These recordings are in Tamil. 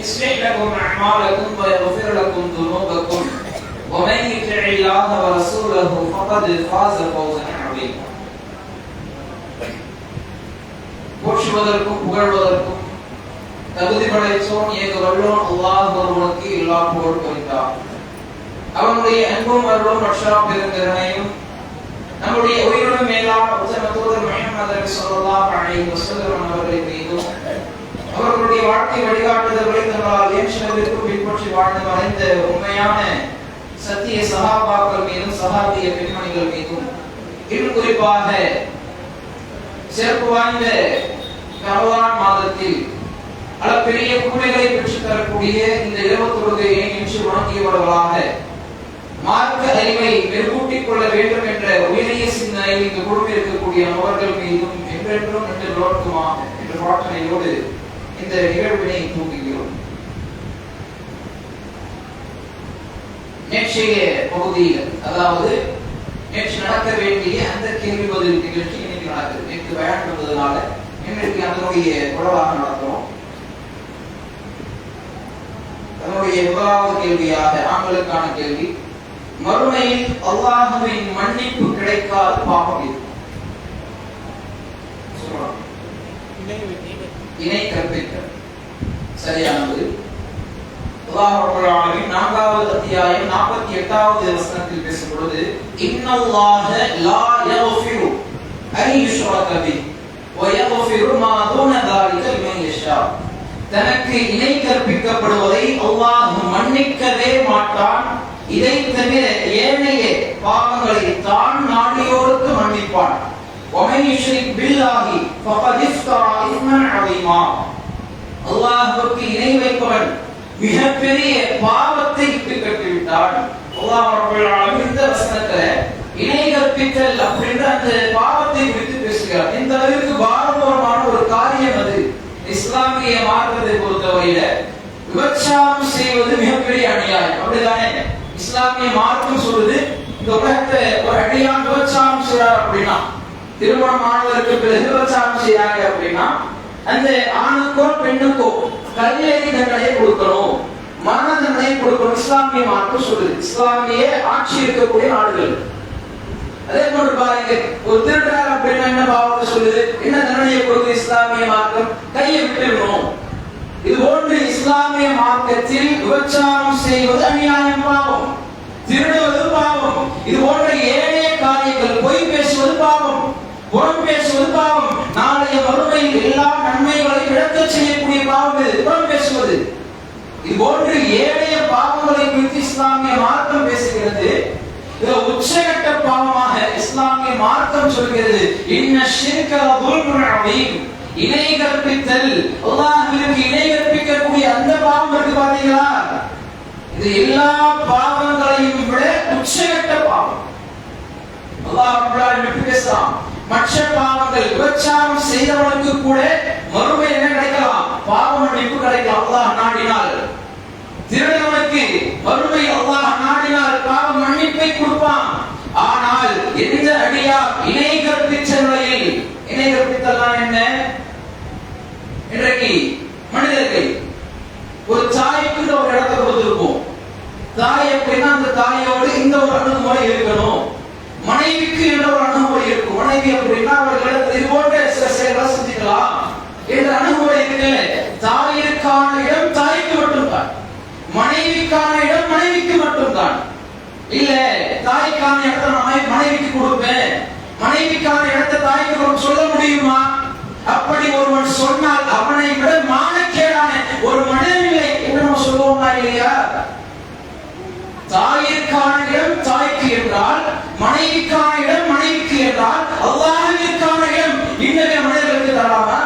يصلح لكم اعمالكم ويغفر لكم ذنوبكم ومن يطع الله ورسوله فقد فاز فوزا عظيما போற்றுவதற்கும் புகழ்வதற்கும் தகுதி படைத்தோன் ஏக வல்லோன் அல்லாஹ் ஒருவனுக்கு எல்லா புகழ் குறித்தார் அவனுடைய அன்பும் அருளும் ரஷா பெருங்கரணையும் நம்முடைய உயிரினும் மேலான உத்தம தூதர் முஹம்மது நபி ஸல்லல்லாஹு அலைஹி வஸல்லம் அவர்களின் மீதும் அவர்களுடைய வாழ்க்கை வழிகாட்டுதல்களை தங்களால் ஏற்றளவிற்கு பின்பற்றி வாழ்ந்து மறைந்த உண்மையான சத்திய சகாபாக்கள் மீதும் சகாபிய பெண்மணிகள் மீதும் இன்னும் குறிப்பாக சிறப்பு வாய்ந்த ரமலான் மாதத்தில் பல பெரிய கூடைகளை பெற்றுத் தரக்கூடிய இந்த இரவு தொழுகையை இன்று வணங்கியவர்களாக மார்க்க அறிவை மெருகூட்டிக் கொள்ள வேண்டும் என்ற உயரிய சிந்தனையில் இந்த குழுவில் இருக்கக்கூடிய நபர்கள் மீதும் என்றென்றும் நின்று நோக்குமா என்ற பிரார்த்தனையோடு இந்த நிகழ்வினை தூங்குகிறோம். நேற்றைய பகுதியில் அதாவது நேற்று நடக்க வேண்டிய அந்த கேள்வி பதில் நிகழ்ச்சி இன்னைக்கு நடக்குது. நேற்று பயன் வந்ததுனால இன்றைக்கு அதனுடைய குழலாக நடத்துறோம் அதனுடைய முதலாவது கேள்வியாக ஆண்களுக்கான கேள்வி. மறுமையில் அல்லாஹுவின் மன்னிப்பு கிடைக்காத பாவம் இருக்கும் சொல்றோம். இணை கற்பித்தல் சரியானது. நான்காவது அத்தியாயம் நாற்பத்தி எட்டாவது வசனத்தில் பேசும்பொழுது இன்னல்லாஹ லா யஃபிரு அன் யுஷ்ரக பி வயஃபிரு மா தூன தாலிக லிமன் யஷா. தனக்கு இணை கற்பிக்கப்படுவதை அல்லாஹ் மன்னிக்கவே மாட்டான். இதை தவிர ஏனைய பாவங்களை தான் நாடியோருக்கு மன்னிப்பான். ومن يشرك بالله فقد افترى اثما عظيما அல்லாஹ்வுக்கு இணை வைப்பவன் மிகப்பெரிய பாவத்தை இட்டு கட்டிவிட்டான் அல்லாஹ் ரப்பல் ஆலமீன் இந்த வசனத்துல இணை கற்பித்தல் அப்படின்ற அந்த பாவத்தை குறித்து பேசுகிறார் இந்த அளவிற்கு பாரதூரமான ஒரு காரியம் அது இஸ்லாமிய மார்க்கத்தை பொறுத்தவரையில விபச்சாரம் செய்வது மிகப்பெரிய அநியாயம் அப்படிதானே இஸ்லாமிய மார்க்கம் சொல்லுது இந்த உலகத்தை ஒரு அடியான் விபச்சாரம் செய்றார் அப்படின்னா திருமணம் ஆனதற்கு பிறகு விபச்சாரம் செய்யறாங்க அப்படின்னா அந்த ஆணுக்கோ பெண்ணுக்கோ கல்யாணி தண்டனையை கொடுக்கணும். மரண தண்டனையை கொடுக்கணும். இஸ்லாமிய மார்க்கம் சொல்லுது. இஸ்லாமிய ஆட்சி இருக்கக்கூடிய நாடுகள். அதே போன்று பாருங்க ஒரு திருடர் அப்படின்னா என்ன பாவத்தை சொல்லுது? என்ன தண்டனையை கொடுக்குது இஸ்லாமிய மார்க்கம்? கையை விட்டுவிடணும். இது போன்று இஸ்லாமிய மார்க்கத்தில் விபச்சாரம் செய்வது அநியாயம் பாவம். திருடுவது பாவம் இது போன்ற ஏழைய காரியங்கள் பொய் பேசுவது பாவம் புறம் பேசுவது பாவம் நாளைய மறுமையில் எல்லா நன்மைகளையும் செய்யக்கூடிய பாவம் இது குரான் பேசுவது. இது போன்று ஏழைய பாவங்களை குறித்து இஸ்லாமிய மார்க்கம் பேசுகிறது. இது உச்சகட்ட பாவமாக இஸ்லாமிய மார்க்கம் சொல்கிறது. இன்ன ஷிர்க துல்முன் இணை கற்பித்தல். அல்லாஹ்விற்கு இணை கற்பிக்கக்கூடிய அந்த பாவம் இருக்கு பாத்தீங்களா இது எல்லா பாவங்களையும் விட உச்சகட்ட பாவம். அல்லாஹ் ரப்பல் பேசலாம் பேசுறான். மற்ற பாவங்கள் விபச்சாரம் செய்தவனுக்கு கூட மறுமை என்ன கிடைக்கலாம்? பாவ மன்னிப்பு கிடைக்கலாம் அல்லாஹ் நாடினால். திருடவனுக்கு மறுமை அல்லாஹ் நாடினால் பாவ மன்னிப்பை கொடுப்பான். ஆனால் எந்த அடியா இணை கற்பித்த நிலையில் இணை கற்பித்தல்லாம் என்ன? இன்றைக்கு மனிதர்கள் ஒரு தாய்க்கு ஒரு இடத்தை கொடுத்திருப்போம். தாய் எப்படின்னா அந்த தாயோடு இந்த ஒரு அணுகுமுறை இருக்கணும். மனைவிக்கு என்ற ஒரு அணுகுமுறை இருக்கும். மனைவி அப்படின்னா அவர்கள் இது போன்ற சில செயல்களை செஞ்சுக்கலாம். என்ற அணுகுமுறை இருக்கு. தாயிற்கான இடம் தாய்க்கு மட்டும்தான். மனைவிக்கான இடம் மனைவிக்கு மட்டும்தான். இல்ல தாய்க்கான இடத்தை நான் மனைவிக்கு கொடுப்பேன். மனைவிக்கான இடத்தை தாய்க்கு சொல்ல முடியுமா? அப்படி ஒருவன் சொன்னால் அவனை விட மானக்கேடான ஒரு மனநிலை என்று நம்ம சொல்லுவோமா இல்லையா? தாயிற்கான இடம் மனைவிக்கான இடம் மனைவிக்கு என்றால் அல்லாஹிற்கான இடம். இன்னொரு மனிதர்களுக்கு தராமா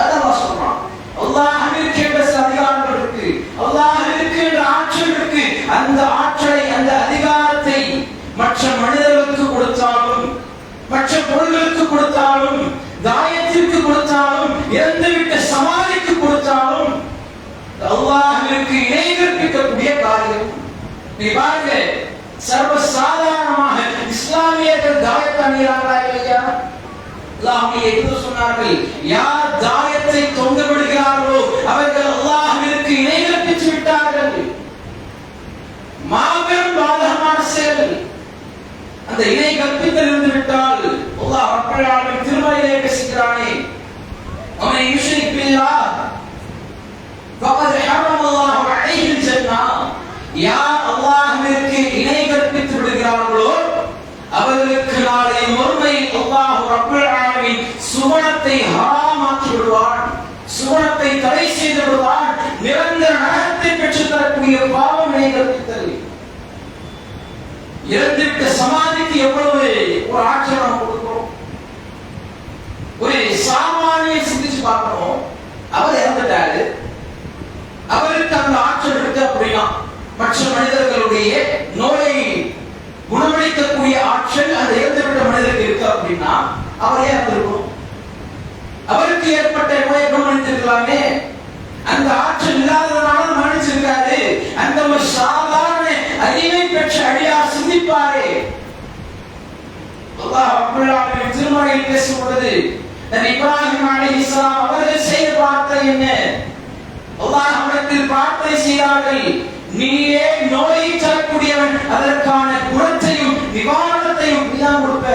அதான் சொல்றான். அல்லாஹிற்கு என்ற அதிகாரம் இருக்கு. அல்லாஹிற்கு என்ற ஆற்றல் இருக்கு. அந்த ஆற்றலை அந்த அதிகாரத்தை மற்ற மனிதர்களுக்கு கொடுத்தாலும் மற்ற பொருள்களுக்கு கொடுத்தாலும் தாயத்திற்கு கொடுத்தாலும் இறந்துவிட்ட சமாதிக்கு கொடுத்தாலும் அல்லாஹிற்கு இணை கற்பிக்கக்கூடிய காரியம். நீ பாருங்க சர்வ சாதாரணமாக இஸ்லாமியர்கள் தாயத்தை அணிகிறார்களா இல்லையா அல்லாஹ்வுடைய எதிர்த்து சொன்னார்கள் யார் தாயத்தை தொங்க விடுகிறார்களோ அவர்கள் அல்லாஹ்விற்கு இணை கற்பித்து விட்டார்கள் மாபெரும் பாதகமான செயல் அந்த இணை கற்பித்தல் இருந்து விட்டால் அல்லாஹ் ரப்பல் ஆலமீன் திருமறையிலே பேசுகிறானே அவனை யுஷ்ரிக் பில்லாஹ் فقد حرم الله عليه الجنة யார் அவர்களுக்கு நாளை ஒருமை அல்லாஹ் ரப்பல் ஆலமீன் சுவனத்தை ஹராமாக்கி விடுவான் சுவனத்தை தடை செய்து விடுவான் நிரந்தர நரகத்தை பெற்று தரக்கூடிய பாவம் இணை கற்பித்தல் இறந்துவிட்ட சமாதிக்கு எவ்வளவு ஒரு ஆற்றல் நம்ம கொடுக்கிறோம்? ஒரு சாமானிய சிந்திச்சு பார்க்கணும். அவர் இறந்துட்டாரு. அவருக்கு அந்த ஆற்றல் இருக்கு அப்படின்னா மற்ற மனிதர்களுடைய நோயை குணமளிக்க ஆற்றல் அந்த இறந்துவிட்ட மனிதருக்கு இருக்கு அப்படின்னா அவர் ஏன் இறந்திருக்கணும் அவருக்கு ஏற்பட்ட நோயை குணமளித்திருக்கலாமே அந்த ஆற்றல் இல்லாததுனால மன்னிச்சிருக்காரு. அந்த ஒரு சாதாரண அறிவை பெற்ற அடியார் சிந்திப்பாரே. அல்லாஹ் ரப்பல் ஆலமீன் திருமறையில் பேசும் பொழுது நபி இப்ராஹிம் அலைஹிஸ்ஸலாம் அவர்கள் செய்த வார்த்தை என்ன? அல்லாஹ் அவரிடத்தில் பிரார்த்தனை செய்தார்கள். நீயே நோயை தரக்கூடியவன் அதற்கான குணத்தையும் நிவாரணத்தையும் நீதான் கொடுப்ப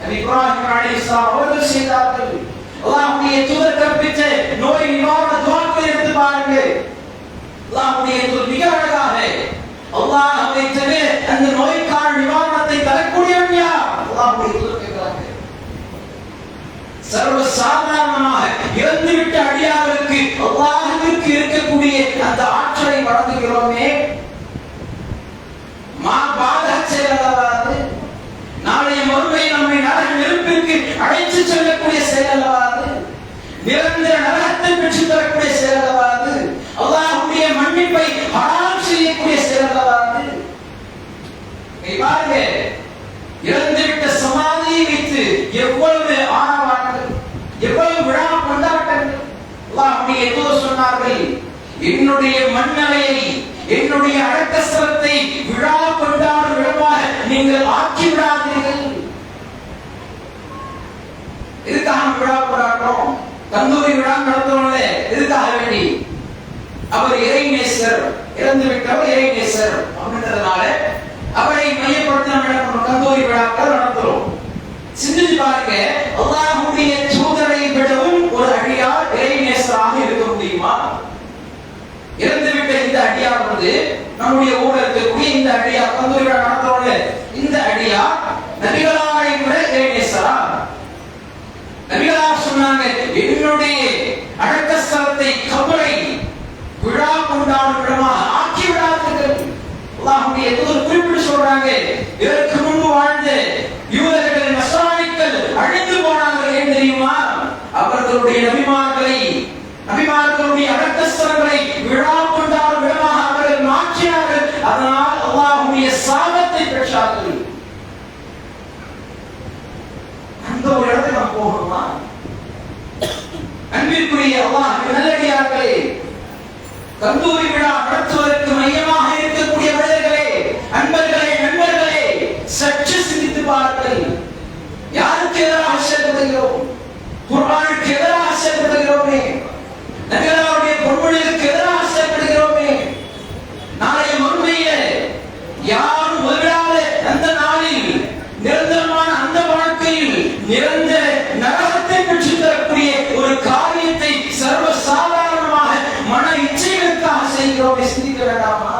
நபி இப்ராஹிம் அலைஹிஸ்ஸலாம் அவர்கள் செய்தார்கள். அல்லாஹ்வுடைய தூதர் கற்பித்த நோய் நிவாரண துவாக்களை எடுத்து பாருங்க அல்லாஹ்வுடைய தூதர் மிக அழகாக அல்லாஹ் அவை அந்த நோய்க்கான நிவாரணத்தை தரக்கூடியவன் யார் அல்லாஹ்வுடைய தூதர் கேட்கிறாங்க. சர்வ சாதாரணமாக இறந்துவிட்ட அடியாருக்கு அல்லாஹ்விற்கு இருக்கக்கூடிய அந்த ஆற்றலை வழங்குகிறோமே மா பாதக செயலல்லாது நாளைய மறுமை நம்மை நரக நெருப்பிற்கு அழைத்து செல்லக்கூடிய செயலல்லாது நிரந்தர நரகத்தை பெற்று தரக்கூடிய செயலல்லாது அல்லாஹ்வுடைய மன்னிப்பை ஹராம் செய்யக்கூடிய செயலல்லாது இங்க பாருங்க இறந்துவிட்ட சமாதியை வைத்து எவ்வளவு ஆரவாரங்கள் எவ்வளவு விழா கொண்டாட்டங்கள். அப்படி தூதர் சொன்னார்கள் என்னுடைய மண்ணலையை என்னுடைய அடக்கஸ்தலத்தை விழா கொண்டாடும் விழமாக நீங்கள் ஆக்கி விடாதீர்கள். எதுக்காக விழா கொண்டாடுறோம்? தந்தூரி விழா நடத்துவோம்ல எதுக்காக வேண்டி? அவர் இறைநேசர் இறந்து விட்டவர் இறைநேசர் அப்படின்றதுனால என்ன விழாக்கள் நடத்துறோம் சிந்திச்சு பாருங்க அல்லாஹுடைய சூதனை விடவும் ஒரு அடியார் இறைநேசராக இருக்க முடியுமா? இறந்துவிட்ட இந்த அடியார் வந்து நம்முடைய ஊர்ல இருக்கக்கூடிய இந்த அடியார் கந்தூரி விழா நடத்துறோம்ல இந்த அடியார் நபிகளாரை விட இறைநேசரா? நபிகளார் சொன்னாங்க என்னுடைய அடக்கஸ்தலத்தை கபரை விழா கொண்டாடும் ஆக்கி விடாதீர்கள். அல்லாஹுடைய குறிப்பிட்டு சொல்றாங்க இதற்கு முன் வாழ்ந்து யூதர்கள் நஸ்ரானிக்கள் அழிந்து போனார்கள் ஏன் தெரியுமா? அவர்களுடைய நபிமார்களை நபிமார்களுடைய அடக்கஸ்தலங்களை விழா கொண்டாடும் விடமாக அவர்கள் மாற்றினார்கள். அதனால் அல்லாஹுடைய சாபத்தை பெற்றார்கள். அந்த ஒரு இடத்துக்கு நாம் போகணுமா? அன்பிற்குரிய அல்லாஹ் நல்லடியார்களே கந்தூரி விழா நடத்துவதற்கு மையமாக எதிராக செயல்படுகிறோம் குர்பானுக்கு எதிராக செயல்படுகிறோமே நபிகளாருடைய பொன்மொழிகளுக்கு எதிராக செயல்படுகிறோமே நாளைய மறுமையில யாரும் முதலாத அந்த நாளில் நிரந்தரமான அந்த வாழ்க்கையில் நிரந்தர நரகத்தை பெற்றுத் தரக்கூடிய ஒரு காரியத்தை சர்வ சாதாரணமாக மன இச்சைகளுக்காக செய்கிறோம் சிந்திக்க வேண்டாமா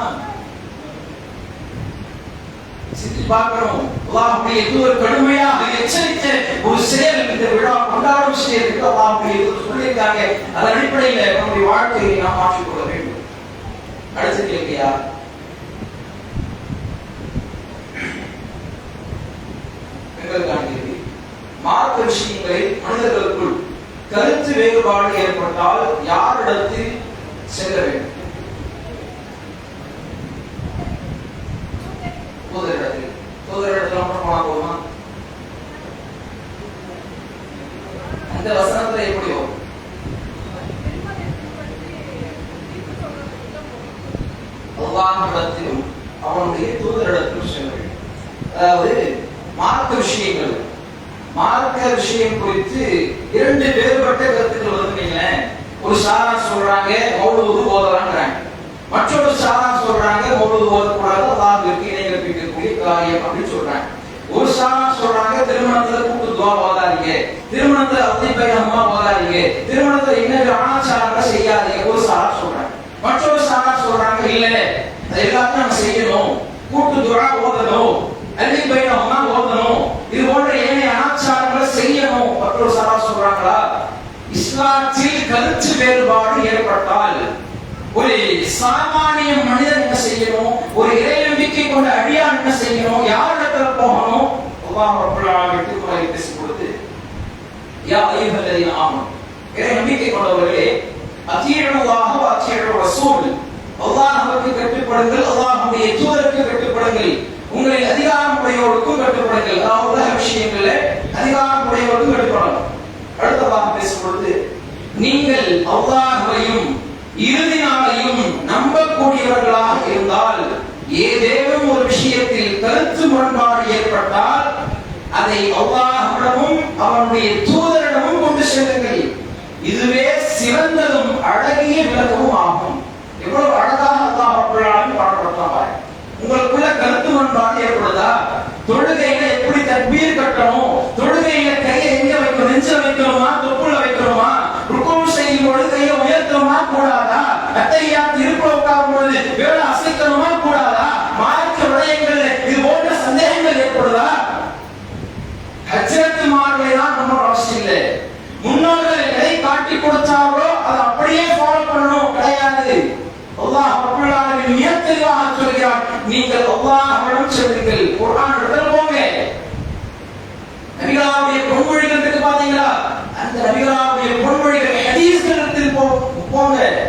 சிந்தித்து பார்க்கிறோம். அல்லாஹுடைய தூதர் கடுமையாக எச்சரித்த ஒரு செயல் இந்த விழா கொண்டாடும் செயல் என்று அல்லாஹுடைய சொல்லியிருக்காங்க. அதன் அடிப்படையில் நம்முடைய வாழ்க்கையை நாம் மாற்றிக்கொள்ள வேண்டும். அடுத்த கேள்வியா மார்க்க விஷயங்களை மனிதர்களுக்குள் கருத்து வேறுபாடு ஏற்பட்டால் யாரிடத்தில் செல்ல வேண்டும்? இடத்தில் அர்த்தமாகுமா அந்த வசனத்துல எப்படி வரும்? அல்லாஹ்விடத்திலும் அவனுடைய தூதரிடத்திலும் செல்லுங்கள். அதாவது மார்க்க விஷயங்கள். மார்க்க விஷயம் குறித்து இரண்டு வேறுபட்ட கருத்துக்கள் வந்து ஒரு சாரா சொல்றாங்க மௌலுது ஓதலான்றாங்க மற்றொரு சாரா சொல்றாங்க முழுது ஓதக்கூடாது அல்லாஹ்விற்கு இணை கற்பிக்கக்கூடிய காரியம் அப்படின்னு சொல்றாங்க. ஒரு சாரா சொல்றாங்க திருமணத்துல கூட்டு துவா ஓதாதீங்க திருமணத்துல அத்திப்பை அம்மா ஓதாதீங்க திருமணத்துல இன்னொரு ஆணாச்சாரங்களை செய்யாதீங்க ஒரு சாரா சொல்றாங்க. மற்றொரு சாரா சொல்றாங்க இல்ல எல்லாத்தையும் நம்ம செய்யணும். கூட்டு துவா ஓதணும். அள்ளிப்பை அம்மா ஓதணும். இது போன்ற ஏனைய அனாச்சாரங்களை செய்யணும். மற்றொரு சாரா சொல்றாங்களா? இஸ்லாத்தில் கருத்து வேறுபாடு ஏற்பட்டால் ஒரு சாமானிய மனிதன் என்ன செய்யணும்? ஒரு இறை நம்பிக்கை கொண்ட அடியான் என்ன செய்யணும்? யாரிடத்துல போகணும் அல்லாஹ் ரப்பல் ஆலமீன் திருக்குறளில் பேசும் பொழுது யா அய்யுஹல்லதீன ஆமனு. இறை நம்பிக்கை கொண்டவர்களே அத்தீயுல்லாஹ் வ அத்தீயுர் ரசூல். அல்லாஹ் நமக்கு கட்டுப்படுங்கள். அல்லாஹ்வுடைய தூதருக்கு கட்டுப்படுங்கள். உங்களை அதிகாரம் உடையவருக்கும் கட்டுப்படுங்கள். அதாவது உலக விஷயங்கள்ல அதிகாரம் உடையவருக்கும் கட்டுப்படணும். அடுத்ததாக பேசும் பொழுது நீங்கள் அல்லாஹ்வையும் இறுதி நாளையும் நம்பக்கூடியவர்களாக இருந்தால் ஏதேனும் ஒரு விஷயத்தில் கருத்து முரண்பாடு ஏற்பட்டால் அதை அல்லாஹ்விடமும் அவனுடைய தூதரிடமும் கொண்டு செல்லுங்கள். இதுவே சிறந்ததும் அழகிய விளக்கமும் ஆகும். எவ்வளவு அழகாக அல்லாஹ் பாடப்படுத்தாங்க உங்களுக்குள்ள கருத்து முரண்பாடு ஏற்படுதா? தொழுகையில எப்படி தற்பீர் கட்டணும் தொழுகையில கையை எங்க வைக்கணும் நெஞ்ச வைக்கணுமா தொப்புல வைக்கணுமா ருக்கும் செய்யும் பொழுது கையை உயர்த்தணுமா கூடாதா அத்தையாத்து இருப்புல உட்காரும் பொழுது வேலை அசைக்கணுமா கூடாதா மார்க்க விடயங்கள்ல இது போன்ற சந்தேகங்கள் ஏற்படுதா ஹஜ்ரத் மார்களை தான் நம்ம அவசியம் இல்லை முன்னோர்கள் எதை காட்டி கொடுத்தார்களோ அதை அப்படியே ஃபாலோ பண்ணணும் கிடையாது அல்லாஹ் ரப்பல் ஆலமீன் மிக தெளிவாக சொல்கிறார் நீங்கள் அல்லாஹ்விடம் குரான் இடத்துல போங்க நபிகளாவுடைய பொன்மொழிகள் இருக்கு பாத்தீங்களா? அந்த நபிகளாவுடைய பொன்மொழிகள் ஹதீஸ்கள் இடத்தில் போ- போங்க.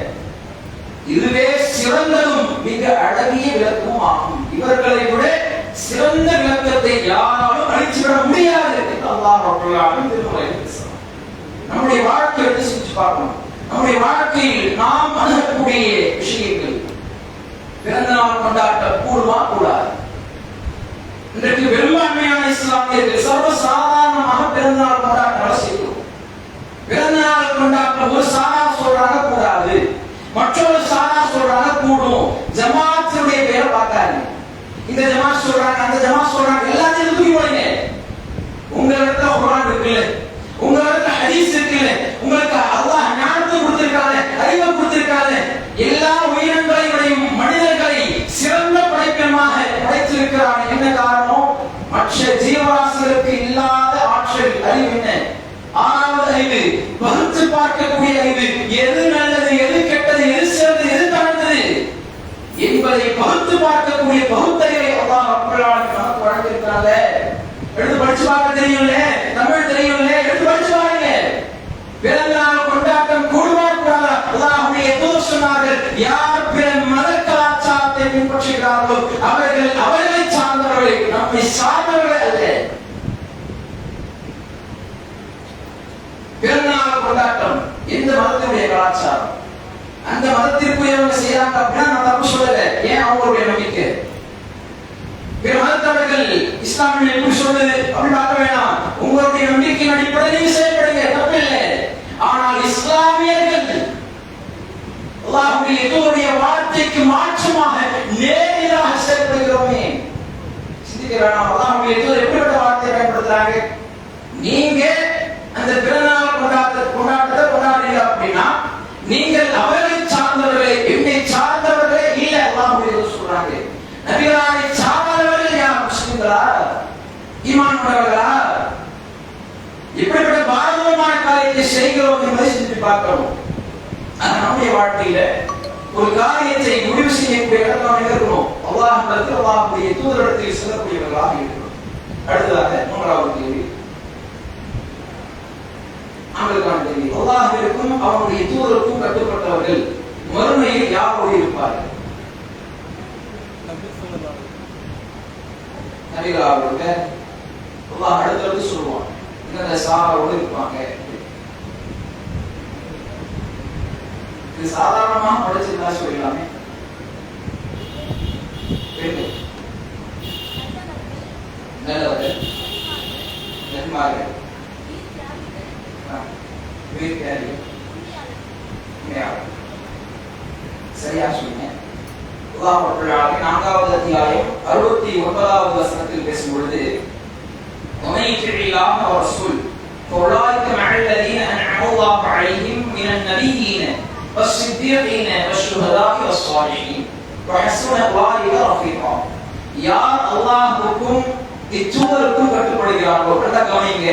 இதுவே சிறந்ததும் மிக அழகிய விளக்கமும் ஆகும் இவர்களை விட சிறந்த விளக்கத்தை யாராலும் அழிச்சுவிட முடியாது. அல்லாஹ் ரப்பல் நம்முடைய வாழ்க்கை எடுத்து செஞ்சு பார்க்கணும். நம்முடைய வாழ்க்கையில் நாம் அணுகக்கூடிய விஷயங்கள். பிறந்த நாள் கொண்டாட்ட கூடுமா கூடாது. இன்றைக்கு பெரும்பான்மையான இஸ்லாமியர்கள் சர்வசாதாரணமாக பிறந்த நாள் கொண்டாட்டம் செய்கிறோம் பிறந்த நாள் கொண்டாட்டம் ஒரு சாரா சொல்றாங்க கூடாது. மற்றொரு சாரா சொல்றாங்க கூடும். ஜமாத்துடைய பேரை பார்க்காது இந்த ஜமாத் சொல்றாங்க அந்த ஜமாத் சொல்றாங்க எல்லாத்தையும் தூக்கி போடுங்க. உங்க இடத்துல குர்ஆன் இருக்குல்ல? உங்க இடத்துல ஹதீஸ் இருக்குல்ல? உங்களுக்கு அல்லாஹ் ஞானத்தை கொடுத்திருக்காரு அறிவை கொடுத்திருக்காரு எல்லா இருக்கிறான் என்ன காரணம்? மற்ற ஜீவராசிகளுக்கு இல்லாத ஆற்றல் அறிவு என்ன? ஆறாவது அறிவு வகுத்து பார்க்கக்கூடிய அறிவு. எது நல்லது எது கெட்டது எது சிறந்தது எது தாழ்ந்தது என்பதை பகுத்து பார்க்கக்கூடிய பகுத்தறிவை அல்லாஹ் ரப்பல் நமக்கு வழங்கியிருக்கிறாங்க. எடுத்து படிச்சு பார்க்க தெரியும்ல? தமிழ் தெரியும்ல? எடுத்து படிச்சு பாருங்க. பிறந்த நாள் கொண்டாட்டம் கூடுமா கூடாதா அல்லாஹ்வுடைய தூதர் சொன்னார்கள் யார் பிற மத கலாச்சாரத்தை பின்பற்றுகிறார்களோ அவர்கள் அவர்களை சார்ந்தவர்கள் நம்மை சார்ந்தவர்கள் அல்ல பிறந்த நாள் கொண்டாட்டம் எந்த மதத்தினுடைய கலாச்சாரம். அந்த மதத்திற்குரியவங்க செய்யறாங்க அப்படின்னா நான் தப்பு சொல்லல. ஏன் அவங்களுடைய நம்பிக்கை? பிற மதத்தவர்கள் இஸ்லாமிய எப்படி சொல்லுது அப்படி பார்க்க வேணாம். உங்களுடைய நம்பிக்கையின் அடிப்படையில் நீங்க செயல்படுங்க தப்பு இல்லை. ஆனால் இஸ்லாமியர்கள் அல்லாஹுடைய எதுவுடைய வார்த்தைக்கு மாற்றமாக நேரடியாக செயல்படுகிறோமே சிந்திக்க வேணாம். அல்லாஹ்வுடைய தூதர் எப்படிப்பட்ட வார்த்தையை பயன்படுத்துறாங்க? நீங்க அந்த பிறநாள் கொண்டாட்ட கொண்டாட்டத்தை கொண்டாடுறீங்க அப்படின்னா நீங்கள் அவர்களை சார்ந்தவர்களே என்னை சார்ந்தவர்களே இல்ல அல்லாஹ்வுடைய சொல்றாங்க. நபிகளாரை சார்ந்தவர்கள் யார் முஸ்லிம்களா? ஈமான் உள்ளவர்களா இப்படிப்பட்ட பாரதமான காரியத்தை செய்கிறோம் என்பதை சிந்தித்து பார்க்கணும் ஆனா நம்முடைய வாழ்க்கையில ஒரு காரியத்தை முடிவு செய்யக்கூடிய இடத்துல நாம் இருக்கணும்? அல்லாஹ் அல்லாஹுடைய தூதரத்தில் செல்லக்கூடியவர்களாக இருக்கணும். அடுத்ததாக மூன்றாவது கேள்வி. அவர்களுக்கான கேள்வி அல்லாஹிற்கும் அவனுடைய தூதருக்கும் கட்டுப்பட்டவர்கள் மறுமையில் யாரோடு இருப்பார்கள்? நபிகளாக அல்லாஹ் அடுத்தடுத்து சொல்லுவான் இந்த சாராவோடு இருப்பாங்க? இது சாதாரணமாக படிச்சிருந்தா சொல்லலாமே வேண்டும் நல்லவர் நன்மார்கள் சரியா சொன்னேன் உதாரணமாக நான்காவது அத்தியாயம் அறுபத்தி ஒன்பதாவது வசனத்தில் பேசும் பொழுது ومن يطع الله ورسول فاولئك مع الذين انعم الله عليهم من النبيين والصديقين والشهداء والصالحين وحسن اولئك رفيقا யார் அல்லாஹ்வுக்கும் இச்சூதருக்கும் கட்டுப்படுகிறார்களோ நல்லா கவனிங்க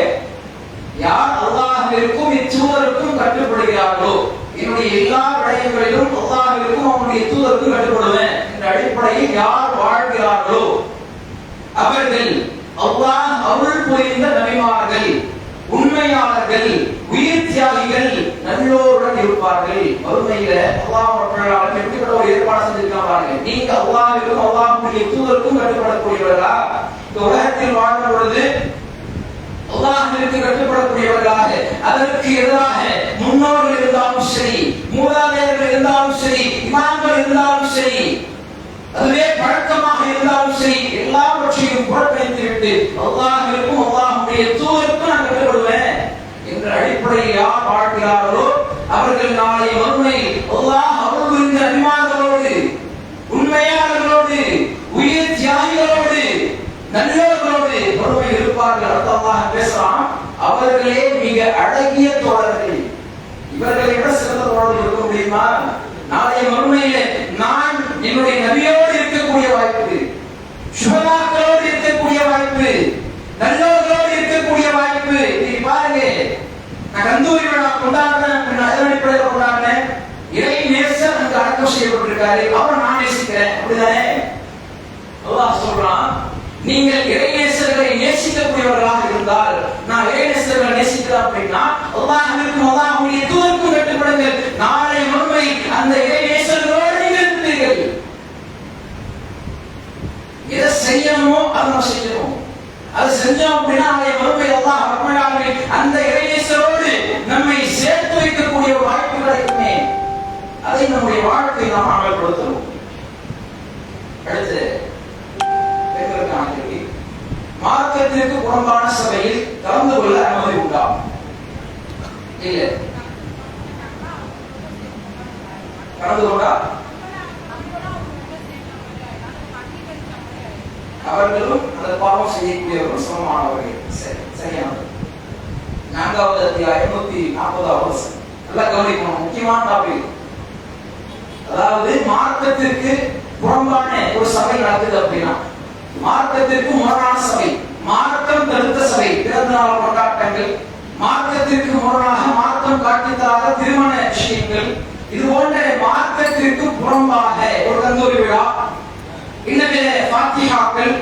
யார் அல்லாஹிற்கும் இச்சூதருக்கும் கட்டுப்படுகிறார்களோ? என்னுடைய எல்லா விடயங்களிலும் அல்லாஹிற்கும் அவனுடைய தூதருக்கும் கட்டுப்படுவேன். என்ற அடிப்படையில் யார் வாழ்கிறார்களோ? அவர்கள் அல்லாஹ் அருள் புரிந்த நபிமார்கள் உண்மையாளர்கள் உயிர் தியாகிகள் நல்லோருடன் இருப்பார்கள். வறுமையில அல்லாஹ் மக்களால் எப்படிப்பட்ட ஒரு ஏற்பாடு செஞ்சிருக்காங்க நீங்க அல்லாஹிற்கும் அல்லாஹ்வுடைய தூதருக்கும் கட்டுப்படக்கூடியவர்களா? இந்த உலகத்தில் வாழ்ந்த பொழுது அல்லாஹிற்கு கட்டுப்படக்கூடியவர்களாக அதற்கு எதிராக முன்னோர்கள் இருந்தாலும் சரி மூதாதையர்கள் இருந்தாலும் சரி இமாம்கள் இருந்தாலும் சரி அதுவே பழக்கமாக இருந்தாலும் சரி எல்லாவற்றையும் புறக்கணித்து விட்டு அல்லாஹிற்கும் அல்லாஹுடைய தூதருக்கும் நான் கட்டுப்படுவேன் என்ற அடிப்படையில் யார் வாழ்கிறார்களோ அவர்கள் நாளை மறுமை அல்லாஹ் அருள் புரிந்த அபிமானங்களோடு உண்மையாளர்களோடு உயிர் தியாகிகளோடு நல்ல பொறுமை இருப்பார்கள் அல்லாஹ் பேசலாம் அவர்களே மிக அழகிய தோழர்கள். இவர்களை விட சிறந்த தோழர்கள் இருக்க முடியுமா? நாளைய மறுமையிலே நான் என்னுடைய நபியோடு இருக்கக்கூடிய வாய்ப்பு சுபதாக்களோடு இருக்கக்கூடிய வாய்ப்பு நல்லவர்களோடு இருக்கக்கூடிய வாய்ப்பு. நீ பாருங்க. நான் கந்தூரி விழா கொண்டாடுறேன் நான் அடிப்படையில் கொண்டாடுறேன். இறை நேசம் அங்கு அடக்கம் செய்யப்பட்டிருக்காரு. அவரை நான் நேசிக்கிறேன். அப்படிதானே? அல்லாஹ் சொல்றான் நீங்கள் இறைநேசர்களை நேசிக்கக்கூடியவர்களாக இருந்தால் அப்படின்னா அல்லாஹ்விற்கும் தூதருக்கும் கட்டுப்படுங்கள் நாளை மறுமை அந்த இறைநேசர்களோடு இருப்பீர்கள். செய்யணுமோ அதை நம்ம செய்யணும். அது செஞ்சோம் அப்படின்னா நாளை மறுமை அல்லாஹ் அந்த இறைநேசரோடு நம்மை சேர்த்து வைக்கக்கூடிய ஒரு வாய்ப்பு கிடைக்குமே. அதை நம்முடைய வாழ்க்கை நாம் அமல்படுத்தணும். அடுத்து பெண்களுக்கான மார்க்கத்திற்கு புறம்பான சபையில் கலந்து கொள்ள இல்ல கலந்து கொண்டா அவர்களும் அந்த பாவம் செய்யக்கூடியவர்கள் சமமானவர்கள். சரி சரியானது. நான்காவது அத்தியாயம் நூத்தி நாற்பதாவது வருஷம் நல்லா கவனிக்கணும் முக்கியமான டாபிக் அதாவது மார்க்கத்திற்கு புறம்பான ஒரு சபை நடக்குது அப்படின்னா மார்க்கத்திற்கு முரணான சபை மார்க்கம் தடுத்த சபை பிறந்த நாள் கொண்டாட்டங்கள் மார்க்கத்திற்கு முரணாக மார்க்கம் காட்டித்தராத திருமண விஷயங்கள் இது போன்ற மார்க்கத்திற்கு புறம்பாக ஒரு கந்தூரி விழா இன்னவித பாத்திகாக்கள்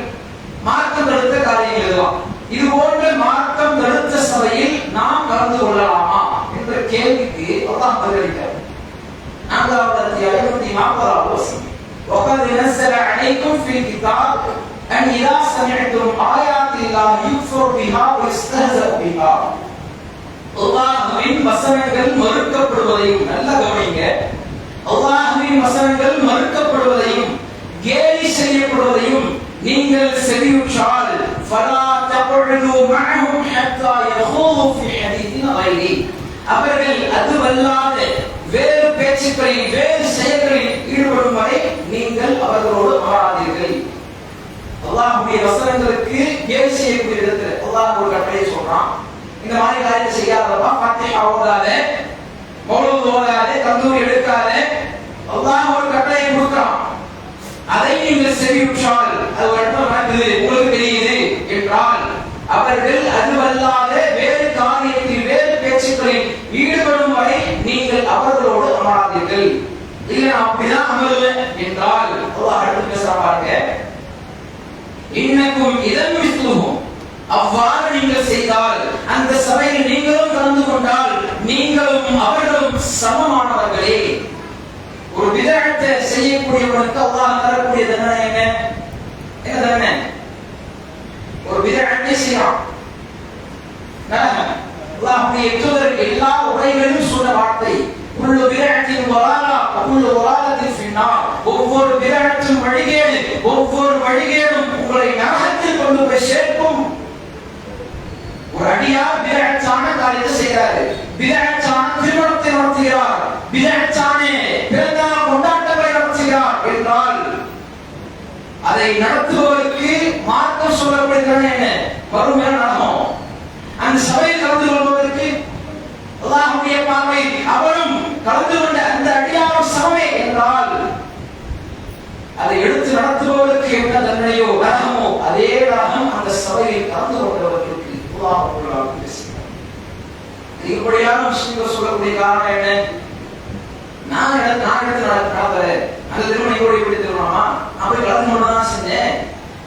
மார்க்கம் தடுத்த காரியங்கள் இதுதான் இது போன்ற மார்க்கம் தடுத்த சபையில் நாம் கலந்து கொள்ளலாமா என்ற கேள்விக்கு அல்லாஹ் பதிலளிக்கிறார் நான்காவது அத்தியாயம் நூத்தி நாற்பதாவது வசனம் وقد نزل عليكم في الكتاب أن إذا سمعتم آيات الله يكفر بها ويستهزأ بها அல்லாஹ்வின் வசனங்கள் மறுக்கப்படுவதையும் நல்ல கவனிங்க அல்லாஹ்வின் வசனங்கள் மறுக்கப்படுவதையும் கேலி செய்யப்படுவதையும் நீங்கள் செவியுற்றால் فلا تقعدوا معهم حتى يخوضوا في حديث غيره அவர்கள் அதுவல்லாத வேறு பேச்சுக்களில் வேறு செயல்களில் ஈடுபடும் வரை நீங்கள் அவர்களோடு அமராதீர்கள் அல்லாஹ்வுடைய வசனங்களுக்கு கேலி செய்யக்கூடிய விதத்தில் அல்லாஹ் ஒரு கட்டளை சொல்றான் இந்த மாதிரி காரியம் செய்யாதப்பா ஃபாத்திஹா ஓதாத மௌலூத் ஓதாத தந்தூரி எடுக்காத. அல்லாஹ் ஒரு கட்டளை கொடுக்கிறான். அதை நீங்கள் செவியுற்றால் அது ஒரு இடத்துல நடக்குது உங்களுக்கு தெரியுது என்றால் அவர்கள் அதுவல்லாத வேறு காரியத்தில் வேறு பேச்சுக்களில் ஈடுபடும் வரை நீங்கள் அவர்களோடு அமராதீர்கள். இல்ல நான் அப்படிதான் அமருவேன் என்றால் அல்லாஹ் அடுத்து பேசுறான் பாருங்க. இன்னக்கும் இதன் மிஸ்லுகும் அவ்வாறு நீங்கள் செய்தால் அந்த சபையில் நீங்களும் கலந்து கொண்டால் நீங்களும் அவர்களும் சமமானவர்களே. ஒரு விதத்தை செய்யக்கூடியவனுக்கு அல்லாஹ் தரக்கூடிய தண்டனை என்ன? என்ன? தண்டனை ஒரு விதத்தை செய்யலாம். நரகம் அல்லாஹ்வுடைய தூதர் எல்லா உரைகளிலும் சொன்ன வார்த்தை குள்ளு விரகத்தின் வராலா குள்ளு வராலத்தின் பின்னால் ஒவ்வொரு விரகத்தின் வழிகேடு ஒவ்வொரு வழிகேடும் உங்களை நரகத்தில் கொண்டு போய் சேர்க்கும். ஒரு அடியார் விரகச்சான காரியத்தை செய்கிறாரு. விரகச்சான திருமணத்தை நடத்துகிறார். விரகச்சானே பிறந்தநாள் கொண்டாட்டங்களை நடத்துகிறார் என்றால் அதை நடத்துபவருக்கு மார்க்கம் சொல்லப்படுகிறது என்ன? வறுமையான நடக்கும் அந்த சபையில் கலந்து கொள்பவருக்கு அல்லாஹுடைய பார்வை அவரும் கலந்து கொண்ட அந்த அடியாரும் சமமே என்றால் அதை எடுத்து நடத்துபவருக்கு என்ன தண்டனையோ நரகமோ அதே நரகம் அந்த சபையில் கலந்து கொண்டவர்களுக்கு அல்லாஹ் பேசுகிறார் இப்படியான விஷயங்கள் சொல்லக்கூடிய காரணம் என்ன? நான் எடுத்து நான் எடுத்து நட- அந்த திருமணம் கூட இப்படி திருமணமா? அப்படி கலந்து மட்டும் தான் செஞ்சேன்.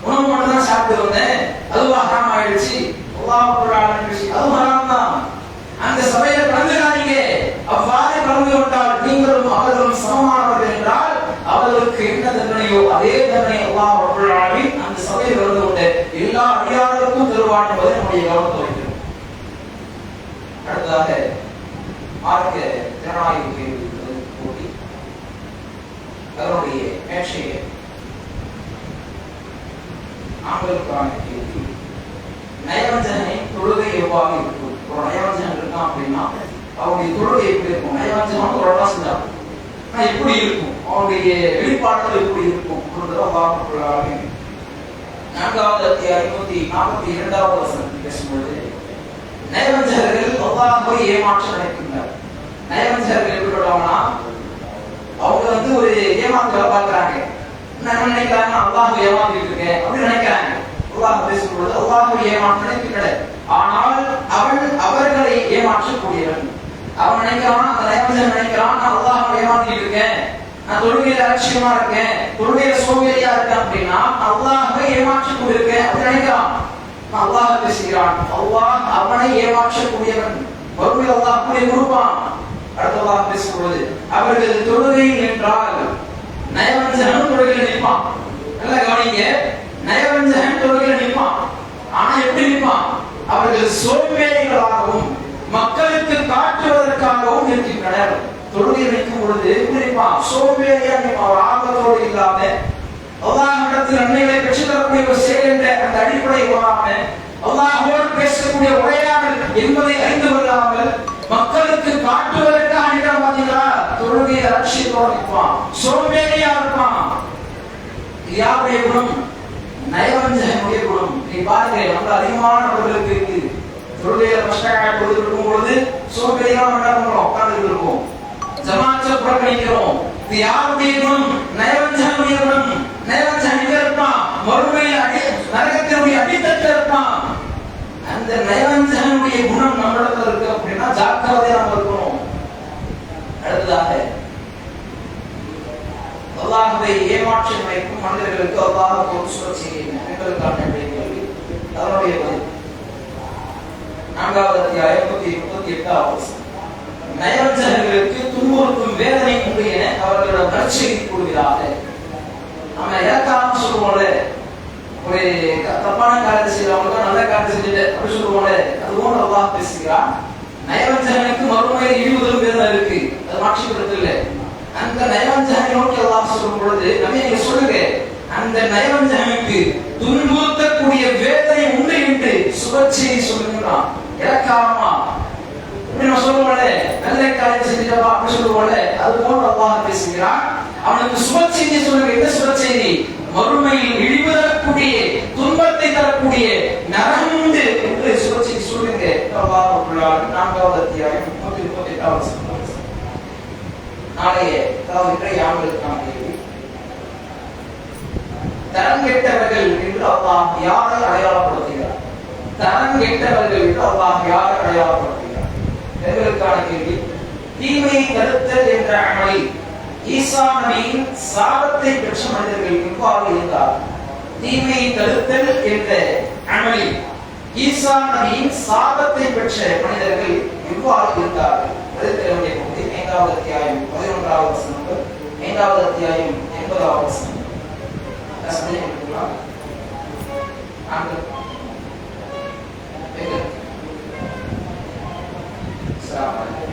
உணவு மட்டும் தான் சாப்பிட்டு வந்தேன். அதுவும் ஹராம் ஆயிடுச்சு. அதுவும் ஹராம் தான். அந்த சபையில கலந்துடாதீங்க அவ்வாறு கலந்து கொண்டால் நீங்களும் அவர்களும் சமமானவர்கள் என்றால் அவர்களுக்கு என்ன தண்டனையோ அதே தண்டனை அல்லாஹ் அந்த சபையில் கலந்து கொண்ட எல்லா அடியார்களுக்கும் தருவான் என்பதை நம்முடைய கவனத்தை வைக்கிறோம் அடுத்ததாக மார்க்க திறனாய்வு கேள்வி போட்டி அதனுடைய மேட்சையை ஆண்களுக்கான கேள்வி நயவஞ்சனை தொழுகை எவ்வாறு இருக்கும் ஒரு நயவஞ்சகன் இருக்கான் அப்படின்னா அவனுடைய தொழுகை எப்படி இருக்கும் நயவஞ்சகன் ஒரு இடம் செஞ்சான் ஆனா எப்படி இருக்கும் அவனுடைய வெளிப்பாடுகள் எப்படி இருக்கும் ஒரு தடவை நான்காவது அத்தியாயம் நூத்தி நாற்பத்தி இரண்டாவது வசனத்தில் பேசும்போது நயவஞ்சகர்கள் அல்லாஹ்வை ஏமாற்ற நினைக்கின்றனர் நயவஞ்சகர்கள் எப்படிப்பட்டவங்கன்னா அவங்க வந்து ஒரு ஏமாத்து வேலை பார்க்கறாங்க. என்ன நினைக்கிறாங்க அல்லாஹ் ஏமாத்திட்டு இருக்கேன் அப்படின்னு நினைக்கிறாங்க. அல்லாஹ் பேசும்பொழுது அல்லாஹ் ஏமாற்ற கிடையாது ஆனால் அவன் அவர்களை ஏமாற்றக்கூடியவன். அவன் நினைக்கிறான் அந்த நயவஞ்சகன் நினைக்கிறான் நான் அல்லாஹ் ஏமாத்திட்டு இருக்கேன். நான் தொழுகையில அலட்சியமா இருக்கேன். தொழுகையில சோம்பேறியா இருக்கேன் அப்படின்னா அல்லாஹை ஏமாற்றக்கூடிய கொண்டிருக்கேன் அப்படி நினைக்கிறான் அல்லாஹ் பேசுகிறான் அல்லாஹ் அவனை ஏமாற்றக்கூடியவன் வறுமையில் அல்லாஹ் அப்படி கொடுப்பான். அடுத்ததாக பேசும்போது அவர்கள் தொழுகையில் என்றால் நயவஞ்சகன் தொழுகையில் நிற்பான். நல்லா கவனிங்க. நயவஞ்சகன் தொழுகையில் நிற்பான். ஆனா எப்படி நிற்பான்? அவர்கள் சோம்பேறிகளாகவும் மக்களுக்கு காட்டுவதற்காகவும் இருக்கின்றனர். தொழுகை வைக்கும் பொழுது எப்படி நிற்பான் சோம்பேறியா ஒரு ஆர்வத்தோடு இல்லாம அல்லாஹ்விடத்தில் நன்மைகளை பெற்றுத்தரக்கூடிய ஒரு செயல் என்ற அந்த அடிப்படை கொள்ளாமல் அல்லாஹோடு பேசக்கூடிய உரையாடல் என்பதை அறிந்து கொள்ளாமல் மக்களுக்கு காட்டுவதற்காக நிற்கிறான் பார்த்தீங்களா? தொழுகை அலட்சியத்தோடு இருப்பான் சோம்பேறியா இருப்பான். யாருடைய குணம் நயவஞ்சகனுடைய குணம். நீ பாருங்க நம்ம அதிகமான நபர்களுக்கு இருக்கு. தொழுகையில கஷ்டக்காக கொடுத்து இருக்கும் பொழுது சோம்பேறியா உட்கார்ந்து இருக்கும். ஜமாத்தை புறக்கணிக்கிறோம். இது யாருடைய குணம் நயவஞ்சகனுடைய குணம் நயவஞ்சகன் எங்க இருப்பான் மறுமையில் அடி நரகத்தினுடைய அடித்தட்டு இருப்பான் அந்த நயவஞ்சனுடைய குணம் நம்மிடத்துல இருக்கு அப்படின்னா ஜாக்கிரதையா நம்ம இருக்கணும். அடுத்ததாக அல்லாஹ்வை ஏமாற்றி வைக்கும் மனிதர்களுக்கு அல்லாஹ் ஒரு சுழற்சி எங்களுக்கான கேள்வி. அதனுடைய பதில். நான்காவது அத்தியாயம் முப்பத்தி முப்பத்தி எட்டாவது. நயவஞ்சகர்களுக்கு துன்புறுத்தும் வேதனை உண்டு என அவர்களிடம் நற்செய்தி கூறுகிறார்கள். நம்ம இறக்காம சொல்லுவோம்ல ஒரு தப்பான காரியத்தை செய்யறவங்க நல்ல காரியத்தை செஞ்சுட்டு அப்படி சொல்லுவோம்ல அது போன்ற அல்லாஹ் பேசுகிறான். நயவஞ்சகனுக்கு மறுமையில் இழிவுதலும் வேதனை இருக்கு. அது மாற்றிக்கிறது இல்லை. அந்த நயவஞ்சகனை நோக்கி அல்லாஹ் சொல்லும் பொழுது நம்ம நீங்க சொல்லுங்க அந்த நயவஞ்சகனுக்கு துன்புறுத்தக்கூடிய வேதனை உண்டு என்று சுபச்செய்தி சொல்லுகிறான் இறக்காமா இப்படி நம்ம சொல்லுவோம்ல நல்ல காரியம் செஞ்சிட்டவா அப்படி சொல்லுவோம்ல அது போல அல்லாஹ் பேசுகிறான் அவனுக்கு சுப செய்தி சொல்லுங்க. என்ன சுப செய்தி மறுமையில் இழிவு தரக்கூடிய துன்பத்தை தரக்கூடிய நரகம் உண்டு என்று சுப செய்தி சொல்லுங்க நான்காவது அத்தியாயம் முப்பத்தி முப்பத்தி எட்டாவது வசனம். நாளைய அதாவது இன்றைய ஆண்டுகளுக்கான தரம் கெட்டவர்கள் என்று அல்லாஹ் யாரை அடையாளப்படுத்துகிறார்? தரம் கெட்டவர்கள் என்று அல்லாஹ் யாரை அடையாளப்படுத்துகிறார்? எங்களுக்கான கேள்வி? தீமையை தடுத்தல் என்ற அமலை ஈசா நபியின் சாபத்தை பெற்ற மனிதர்கள் எவ்வாறு இருந்தார். தீமையை தடுத்தல் என்ற அமலில் ஈசா நபியின் சாபத்தை பெற்ற மனிதர்கள் எவ்வாறு இருந்தார்கள் அடுத்த பகுதி ஐந்தாவது அத்தியாயம் பதினொன்றாவது வசனம் ஐந்தாவது அத்தியாயம் எண்பதாவது வசனம். sa